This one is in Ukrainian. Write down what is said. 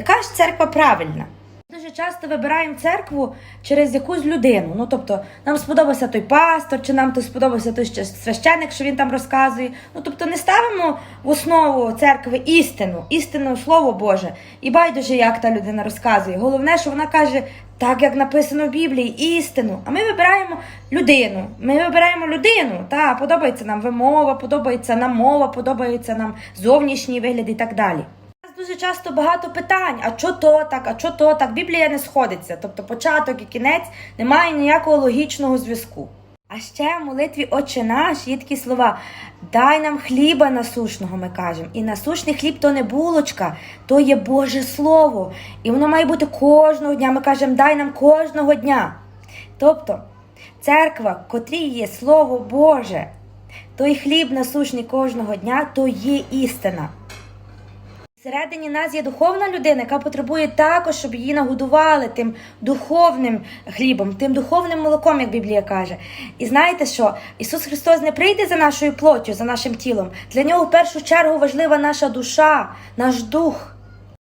Яка ж церква правильна? Дуже часто вибираємо церкву через якусь людину. Ну тобто, нам сподобався той пастор, чи нам то сподобався той ще священик, що він там розказує. Ну тобто не ставимо в основу церкви істину, істину слово Боже. І байдуже, як та людина розказує. Головне, що вона каже так, як написано в Біблії, істину. А ми вибираємо людину. Ми вибираємо людину. Та подобається нам вимова, подобається нам мова, подобається нам зовнішній вигляд і так далі. Часто багато питань: а що то так, а що то так? Біблія не сходиться. Тобто початок і кінець немає ніякого логічного зв'язку. А ще в молитві Отче наш є такі слова: дай нам хліба насушного, ми кажемо. І насушний хліб то не булочка, то є Боже Слово. І воно має бути кожного дня. Ми кажемо, дай нам кожного дня. Тобто, церква, котрій є Слово Боже, той хліб насушний кожного дня, то є істина. Всередині нас є духовна людина, яка потребує також, щоб її нагодували тим духовним хлібом, тим духовним молоком, як Біблія каже. І знаєте що? Ісус Христос не прийде за нашою плоттю, за нашим тілом. Для нього в першу чергу важлива наша душа, наш дух.